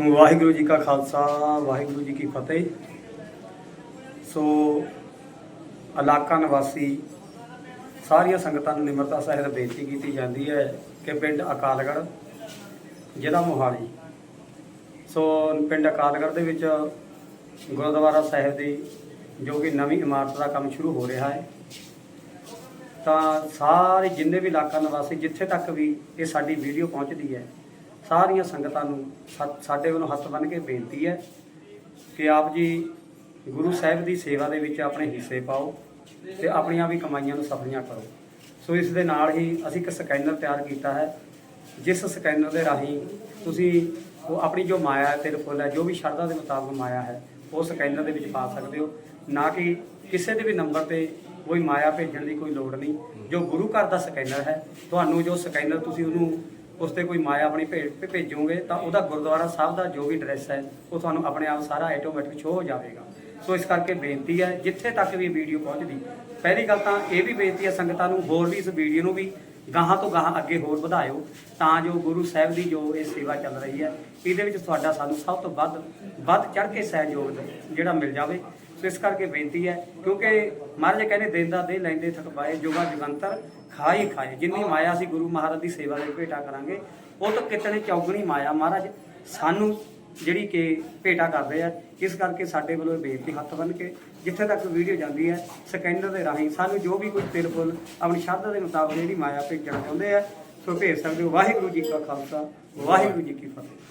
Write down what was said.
ਵਾਹਿਗੁਰੂ ਜੀ ਕਾ ਖਾਲਸਾ, ਵਾਹਿਗੁਰੂ ਜੀ ਕੀ ਫਤਿਹ। ਸੋ, ਇਲਾਕਾ ਨਿਵਾਸੀ, ਸਾਰੀਆਂ ਸੰਗਤਾਂ ਨੂੰ ਨਿਮਰਤਾ ਸਹਿਤ ਬੇਨਤੀ ਕੀਤੀ ਜਾਂਦੀ ਹੈ ਕਿ ਪਿੰਡ ਅਕਾਲਗੜ੍ਹ ਜ਼ਿਲ੍ਹਾ ਮੋਹਾਲੀ। ਸੋ, ਪਿੰਡ ਅਕਾਲਗੜ੍ਹ ਦੇ ਵਿੱਚ ਗੁਰਦੁਆਰਾ ਸਾਹਿਬ ਦੀ ਜੋ ਕਿ ਨਵੀਂ ਇਮਾਰਤ ਦਾ ਕੰਮ ਸ਼ੁਰੂ ਹੋ ਰਿਹਾ ਹੈ, ਤਾਂ ਸਾਰੇ ਜਿੰਨੇ ਵੀ ਇਲਾਕਾ ਨਿਵਾਸੀ ਜਿੱਥੇ ਤੱਕ ਵੀ ਇਹ ਸਾਡੀ ਵੀਡੀਓ ਪਹੁੰਚਦੀ ਹੈ ਸਾਰੀਆਂ ਸੰਗਤਾਂ ਨੂੰ ਸਾ- ਸਾਡੇ ਵੱਲੋਂ ਹੱਥ ਬੰਨ੍ਹ ਕੇ ਬੇਨਤੀ ਹੈ ਕਿ ਆਪ ਜੀ ਗੁਰੂ ਸਾਹਿਬ ਦੀ ਸੇਵਾ ਦੇ ਵਿੱਚ ਆਪਣੇ ਹਿੱਸੇ ਪਾਓ ਤੇ ਆਪਣੀਆਂ ਵੀ ਕਮਾਈਆਂ ਨੂੰ ਸਫਲੀਆਂ ਕਰੋ। ਸੋ ਇਸ ਦੇ ਨਾਲ ਹੀ ਅਸੀਂ ਇੱਕ ਸਕੈਨਰ ਤਿਆਰ ਕੀਤਾ ਹੈ, ਜਿਸ ਸਕੈਨਰ ਦੇ ਰਾਹੀਂ ਤੁਸੀਂ ਉਹ ਆਪਣੀ ਜੋ ਮਾਇਆ ਹੈ, ਤਿਲ ਫੁੱਲ ਹੈ, ਜੋ ਵੀ ਸ਼ਰਧਾ ਦੇ ਮੁਤਾਬਕ ਮਾਇਆ ਹੈ, ਉਹ ਸਕੈਨਰ ਦੇ ਵਿੱਚ ਪਾ ਸਕਦੇ ਹੋ। ਨਾ ਕਿ ਕਿਸੇ ਦੇ ਵੀ ਨੰਬਰ ਤੇ ਕੋਈ ਮਾਇਆ ਭੇਜਣ ਦੀ ਕੋਈ ਲੋੜ ਨਹੀਂ। ਜੋ ਗੁਰੂ ਘਰ ਦਾ ਸਕੈਨਰ ਹੈ, ਤੁਹਾਨੂੰ ਜੋ ਸਕੈਨਰ ਤੁਸੀਂ ਉਹਨੂੰ ਉਸ ਤੇ ਕੋਈ ਮਾਇਆ ਆਪਣੀ ਭੇ- ਭੇਜੋਗੇ ਤਾਂ ਉਹਦਾ ਗੁਰਦੁਆਰਾ ਸਾਹਿਬ ਦਾ ਜੋ ਵੀ ਐਡਰੈਸ ਹੈ, ਉਹ ਤੁਹਾਨੂੰ ਆਪਣੇ ਆਪ ਸਾਰਾ ਆਟੋਮੈਟਿਕ ਸ਼ੋ ਹੋ ਜਾਵੇਗਾ। ਸੋ ਇਸ ਕਰਕੇ ਬੇਨਤੀ ਹੈ, ਜਿੱਥੇ ਤੱਕ ਵੀ ਵੀਡੀਓ ਪਹੁੰਚਦੀ, ਪਹਿਲੀ ਗੱਲ ਤਾਂ ਇਹ ਵੀ ਬੇਨਤੀ ਹੈ ਸੰਗਤਾਂ ਨੂੰ, ਹੋਰ ਵੀ ਇਸ ਵੀਡੀਓ ਨੂੰ ਵੀ ਗਾਹਾਂ ਤੋਂ ਗਾਹਾਂ ਅੱਗੇ ਹੋਰ ਵਧਾਇਓ, ਤਾਂ ਜੋ ਗੁਰੂ ਸਾਹਿਬ ਦੀ ਜੋ ਇਹ ਸੇਵਾ ਚੱਲ ਰਹੀ ਹੈ, ਇਹਦੇ ਵਿੱਚ ਤੁਹਾਡਾ ਸਾਨੂੰ ਸਭ ਤੋਂ ਵੱਧ ਵੱਧ ਚੜ੍ਹ ਕੇ ਸਹਿਯੋਗ ਜਿਹੜਾ ਮਿਲ ਜਾਵੇ। ਇਸ ਕਰਕੇ ਬੇਨਤੀ ਹੈ, ਕਿਉਂਕਿ ਮਹਾਰਾਜ ਕਹਿੰਦੇ ਦੇਂਦਾ ਦੇ ਲੈਂਦੇ ਥਕਵਾਏ ਜੋਗਾ ਜਗੰਤਰ ਖਾਈ ਖਾਏ ਜਿੰਨੀ ਮਾਇਆ ਸੀ ਗੁਰੂ ਮਹਾਰਾਜ ਦੀ ਸੇਵਾ ਲਈ ਭੇਟਾ ਕਰਾਂਗੇ, ਉਹ ਤਾਂ ਕਿਤਨੇ ਚੌਗਣੀ ਮਾਇਆ। ਮਹਾਰਾਜ ਸਾਨੂੰ ਜਿਹੜੀ ਕਿ ਭੇਟਾ ਕਰਦੇ ਆ, ਇਸ ਕਰਕੇ ਸਾਡੇ ਵੱਲੋਂ ਇਹ ਬੇਨਤੀ ਹੱਥ ਬੰਨ ਕੇ, ਜਿੱਥੇ ਤੱਕ ਵੀਡੀਓ ਜਾਂਦੀ ਹੈ, ਸਕੈਨਰ ਦੇ ਰਾਹੀਂ ਸਾਨੂੰ ਜੋ ਵੀ ਕੋਈ ਤਿਲ ਫੁੱਲ, ਆਪਣੀ ਸ਼ਰਧਾ ਦੇ ਮੁਤਾਬਕ ਜਿਹੜੀ ਮਾਇਆ ਭੇਜਣਾ ਚਾਹੁੰਦੇ ਆ, ਸੋ ਭੇਜ ਸਕਦੇ ਹੋ। ਵਾਹਿਗੁਰੂ ਜੀ ਕਾ ਖਾਲਸਾ, ਵਾਹਿਗੁਰੂ ਜੀ ਕੀ ਫਤਿਹ।